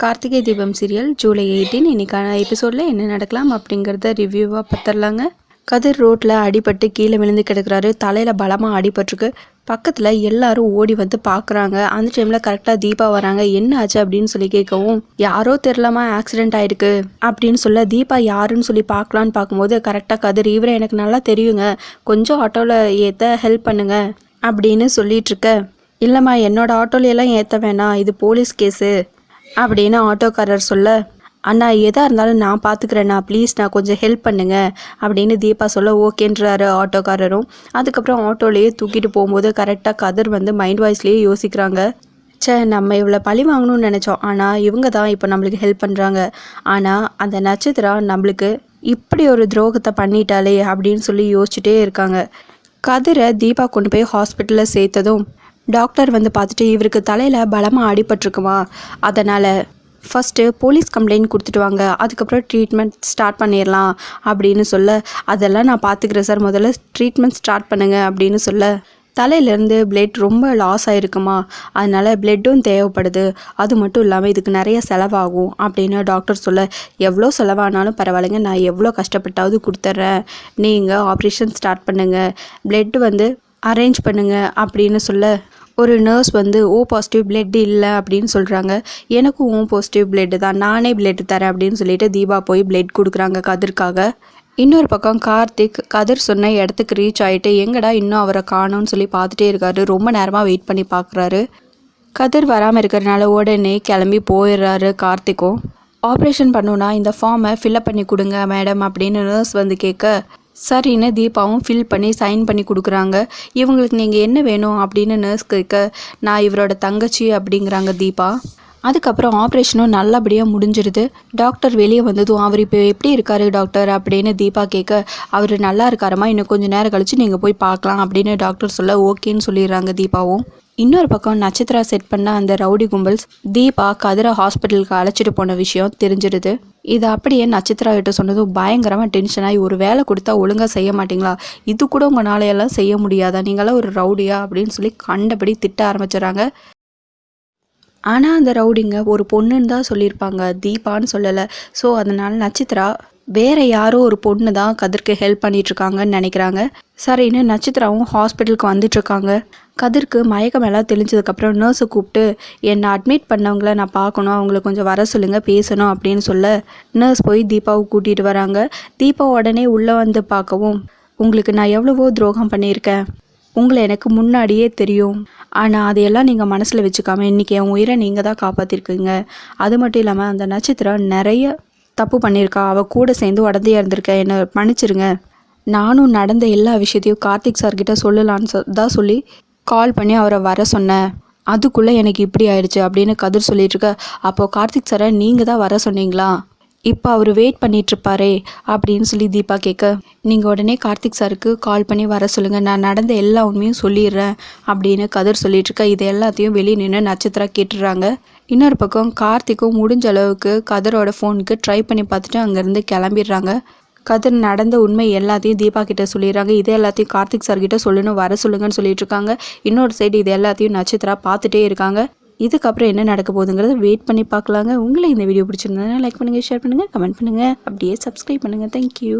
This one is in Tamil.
கார்த்திகை தீபம் சீரியல் ஜூலை எயிட்டீன் இன்னைக்கான எபிசோடில் என்ன நடக்கலாம் அப்படிங்கிறத ரிவ்யூவாக பார்த்துடலாங்க. கதிர் ரோட்டில் அடிபட்டு கீழே விழுந்து கிடக்குறாரு. தலையில் பலமாக அடிபட்டிருக்கு. பக்கத்தில் எல்லாரும் ஓடி வந்து பார்க்குறாங்க அந்த டைமில் கரெக்டாக தீபா வராங்க. என்ன ஆச்சு? அப்படின்னு சொல்லி கேட்கவும் யாரோ தெரிலாமா ஆக்சிடென்ட் ஆயிருக்கு. அப்படின்னு சொல்ல தீபா யாருன்னு சொல்லி பார்க்கலான்னு பார்க்கும்போது கரெக்டாக கதிர் இவரை எனக்கு நல்லா தெரியுங்க. கொஞ்சம் ஆட்டோவில் ஏற்ற ஹெல்ப் பண்ணுங்க. அப்படின்னு சொல்லிட்டு இருக்க. இல்லைம்மா என்னோட ஆட்டோலையெல்லாம் ஏற்ற வேணாம். இது போலீஸ் கேஸு அப்படின்னு ஆட்டோக்காரர் சொல்ல அண்ணா எதாக இருந்தாலும் நான் பார்த்துக்கிறேண்ணா ப்ளீஸ் நான் கொஞ்சம் ஹெல்ப் பண்ணுங்க அப்படின்னு தீபா சொல்ல ஓகேன்றாரு ஆட்டோக்காரரும். அதுக்கப்புறம் ஆட்டோலேயே தூக்கிட்டு போகும்போது கரெக்டாக கதிர் வந்து மைண்ட் வாய்ஸ்லேயே யோசிக்கிறாங்க. ச்சே நம்ம இவ்வளோ பழி வாங்கணும்னு நினச்சோம். ஆனால் இவங்க தான் இப்போ நம்மளுக்கு ஹெல்ப் பண்ணுறாங்க ஆனால் அந்த நட்சத்திரம் நம்மளுக்கு இப்படி ஒரு துரோகத்தை பண்ணிட்டாலே அப்படின்னு சொல்லி யோசிச்சுட்டே இருக்காங்க. கதிரை தீபா கொண்டு போய் ஹாஸ்பிட்டலில் சேர்த்ததும் டாக்டர் வந்து பார்த்துட்டு இவருக்கு தலையில் பலமாக அடிபட்டிருக்குமா. அதனால் ஃபஸ்ட்டு போலீஸ் கம்ப்ளைண்ட் கொடுத்துட்டு வாங்க அதுக்கப்புறம் ட்ரீட்மெண்ட் ஸ்டார்ட் பண்ணிடலாம் அப்படின்னு சொல்ல அதெல்லாம் நான் பார்த்துக்கிறேன் சார். முதல்ல ட்ரீட்மெண்ட் ஸ்டார்ட் பண்ணுங்க அப்படின்னு சொல்ல தலையிலேருந்து பிளட் ரொம்ப லாஸ் ஆகிருக்குமா அதனால் பிளட்டும் தேவைப்படுது. அது மட்டும் இல்லாமல் இதுக்கு நிறைய செலவாகும் அப்படின்னு டாக்டர் சொல்ல எவ்வளோ செலவானாலும் பரவாயில்லைங்க. நான் எவ்வளோ கஷ்டப்பட்டாவது கொடுத்துட்றேன். நீங்கள் ஆப்ரேஷன் ஸ்டார்ட் பண்ணுங்கள் பிளட் வந்து அரேஞ்ச் பண்ணுங்கள் அப்படின்னு சொல்ல ஒரு நர்ஸ் வந்து ஓ பாசிட்டிவ் பிளட் இல்லை அப்படின்னு சொல்கிறாங்க எனக்கும் ஓ பாசிட்டிவ் பிளட் தான். நானே பிளட் தரேன் அப்படின்னு சொல்லிட்டு தீபா போய் பிளட் கொடுக்குறாங்க கதிர்க்காக. இன்னொரு பக்கம் கார்த்திக் கதிர் சொன்ன இடத்துக்கு ரீச் ஆகிட்டு எங்கடா இன்னும் அவரை காணோன்னு சொல்லி பார்த்துட்டே இருக்காரு. ரொம்ப நேரமாக வெயிட் பண்ணி பார்க்குறாரு. கதிர் வராமல் இருக்கிறனால உடனே கிளம்பி போயிடுறாரு கார்த்திக்கும். ஆப்ரேஷன் பண்ணுனா இந்த ஃபார்மை ஃபில்அப் பண்ணி கொடுங்க மேடம் அப்படின்னு நர்ஸ் வந்து கேட்க சரின்னு தீபாவும் ஃபில் பண்ணி சைன் பண்ணி கொடுக்குறாங்க. இவங்களுக்கு நீங்கள் என்ன வேணும் அப்படின்னு நர்ஸ் கேட்க நான் இவரோட தங்கச்சி அப்படிங்கிறாங்க தீபா. அதுக்கப்புறம் ஆப்ரேஷனும் நல்லபடியாக முடிஞ்சிருது. டாக்டர் வெளியே வந்ததும் அவர் இப்போ எப்படி இருக்காரு டாக்டர் அப்படின்னு தீபா கேட்க அவர் நல்லா இருக்காரமா இன்னும் கொஞ்சம் நேரம் கழிச்சு நீங்கள் போய் பார்க்கலாம் அப்படின்னு டாக்டர் சொல்ல ஓகேன்னு சொல்லிடுறாங்க தீபாவும். இன்னொரு பக்கம் நட்சத்திரா செட் பண்ண அந்த ரவுடி கும்பல்ஸ் தீபா கதிரை ஹாஸ்பிட்டலுக்கு அழைச்சிட்டு போன விஷயம் தெரிஞ்சிருது. இது அப்படியே நட்சத்திரா கிட்ட சொன்னதும் பயங்கரமாக டென்ஷன் ஆகி ஒரு வேலை கொடுத்தா ஒழுங்காக செய்ய மாட்டீங்களா? இது கூட உங்களால எல்லாம் செய்ய முடியாதா? நீங்களாம் ஒரு ரவுடியா? அப்படின்னு சொல்லி கண்டபடி திட்ட ஆரம்பிச்சிடறாங்க. ஆனால் அந்த ரவுடிங்க ஒரு பொண்ணுன்னு தான் சொல்லியிருப்பாங்க. தீபான்னு சொல்லலை. ஸோ அதனால நட்சத்திரா வேற யாரோ ஒரு பொண்ணு தான் கதிர்க்கு ஹெல்ப் பண்ணிட்டுருக்காங்கன்னு நினைக்கிறாங்க. சரின்னு நட்சத்திராவும் ஹாஸ்பிட்டலுக்கு வந்துட்டுருக்காங்க. கதிர்க்கு மயக்கம் எல்லாம் தெளிஞ்சதுக்கப்புறம் நர்ஸை கூப்பிட்டு என்னை அட்மிட் பண்ணவங்கள நான் பார்க்கணும். அவங்கள கொஞ்சம் வர சொல்லுங்கள் பேசணும் அப்படின்னு சொல்ல நர்ஸ் போய் தீபாவை கூட்டிகிட்டு வராங்க. தீபா உடனே உள்ளே வந்து பார்க்கவும் உங்களுக்கு நான் எவ்வளவோ துரோகம் பண்ணியிருக்கேன். உங்களை எனக்கு முன்னாடியே தெரியும். ஆனால் அதையெல்லாம் நீங்கள் மனசில் வச்சுக்காம இன்றைக்கி என் உயிரை நீங்கள் தான் காப்பாற்றிருக்கீங்க அது மட்டும் இல்லாமல் அந்த நட்சத்திரம் நிறைய தப்பு பண்ணியிருக்கா அவள் கூட சேர்ந்து உடந்தையாக இருந்திருக்க என்னை மன்னிச்சிருங்க. நானும் நடந்த எல்லா விஷயத்தையும் கார்த்திக் சார்கிட்ட சொல்லலான்னு தான் சொல்லி கால் பண்ணி அவரை வர சொன்னேன். அதுக்குள்ளே எனக்கு இப்படி ஆயிடுச்சு அப்படின்னு கதிர் சொல்லிட்டு இருக்க. அப்போது கார்த்திக் சாரை நீங்கள் தான் வர சொன்னீங்களா? இப்போ அவர் வெயிட் பண்ணிகிட்ருப்பாரே அப்படின்னு சொல்லி தீபா கேட்க நீங்கள் உடனே கார்த்திக் சாருக்கு கால் பண்ணி வர சொல்லுங்கள் நான் நடந்த எல்லா உண்மையும் சொல்லிடுறேன் அப்படின்னு கதிர் சொல்லிகிட்ருக்க இது எல்லாத்தையும் வெளியே நின்று நட்சத்திரா கேட்டுடுறாங்க. இன்னொரு பக்கம் கார்த்திக்கும் முடிஞ்ச அளவுக்கு கதிரோட ஃபோனுக்கு ட்ரை பண்ணி பார்த்துட்டு அங்கேருந்து கிளம்பிடுறாங்க. கதிர் நடந்த உண்மை எல்லாத்தையும் தீபா கிட்ட சொல்லிடுறாங்க. இது எல்லாத்தையும் கார்த்திக் சார் கிட்ட சொல்லணும் வர சொல்லுங்கன்னு சொல்லிட்டு இருக்காங்க இன்னொரு சைடு இது எல்லாத்தையும் நட்சத்திரா பார்த்துட்டே இருக்காங்க. இதுக்கப்புறம் என்ன நடக்க போகுதுங்கிறத வெயிட் பண்ணி பார்க்கலாங்க. உங்களை இந்த வீடியோ பிடிச்சிருந்ததுன்னா லைக் பண்ணுங்கள் ஷேர் பண்ணுங்கள் கமெண்ட் பண்ணுங்கள் அப்படியே சப்ஸ்கிரைப் பண்ணுங்கள் தேங்க்யூ